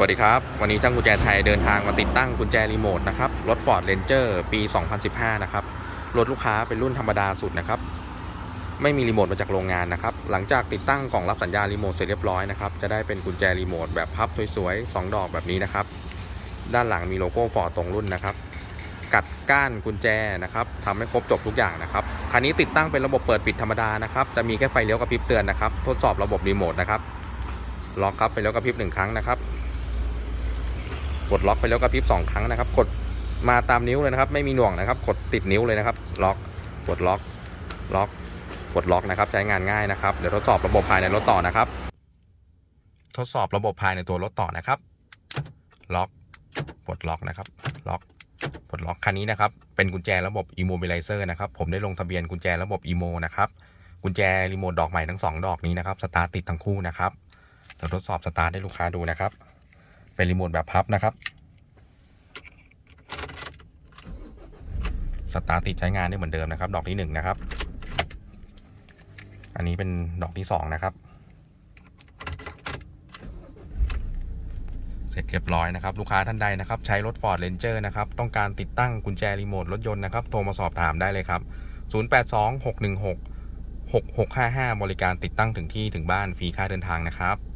วัสดีครับ วันนี้ช่างกุญแจไทยเดินทางมาติดตั้งกุญแจรีโมทนะครับรถ Ford Ranger ปี 2015 นะครับ รถลูกค้าเป็นรุ่นธรรมดาสุดนะครับ ไม่มีรีโมทมาจากโรงงานนะครับ หลังจากติดตั้งกล่องรับสัญญาณรีโมทเสร็จเรียบร้อยนะครับ จะได้เป็นกุญแจรีโมทแบบพับสวยๆ 2 ดอกแบบนี้นะครับ ด้านหลังมีโลโก้ Ford ตรงรุ่นนะครับ กัดก้านกุญแจนะครับทำให้ครบจบทุกอย่างนะครับ คันนี้ติดตั้งเป็นระบบเปิดปิดธรรมดานะครับ จะมีแค่ไฟเลี้ยวกระพริบเตือนนะครับ ทดสอบระบบรีโมทนะครับ ล็อกครับไฟเลี้ยวกระพริบหนึ่งครั้งนะครับ กดล็อกไฟเลี้ยวกระพริบสองครั้งนะครับ กดมาตามนิ้วเลยนะครับ ไม่มีหน่วงนะครับ กดติดนิ้วเลยนะครับ ล็อก กดล็อก ล็อก กดล็อกนะครับ ใช้งานง่ายนะครับ เดี๋ยวทดสอบระบบภายในรถต่อนะครับ ทดสอบระบบภายในตัวรถต่อนะครับ ล็อกปลดล็อกนะครับ ล็อกปลดล็อกคันนี้นะครับ เป็นกุญแจระบบ Immobilizer นะครับ ผมได้ลงทะเบียนกุญแจระบบ Imo นะครับกุญแจรีโมทดอกใหม่ทั้งสองดอกนี้นะครับ สตาร์ทติดทั้งคู่นะครับเดี๋ยวทดสอบสตาร์ทให้ลูกค้าดูนะครับ เป็นรีโมทแบบพับนะครับ สตาร์ติดใช้งานได้เหมือนเดิมนะครับ ดอกที่หนึ่งนะครับ อันนี้เป็นดอกที่สองนะครับ เสร็จเรียบร้อยนะครับ ลูกค้าท่านใดนะครับ ใช้รถ Ford Ranger นะครับ ต้องการติดตั้งกุญแจรีโมทรถยนต์นะครับ โทรมาสอบถามได้เลยครับ 082 616 6655 บริการติดตั้งถึงที่ถึงบ้านฟรีค่าเดินทางนะครับ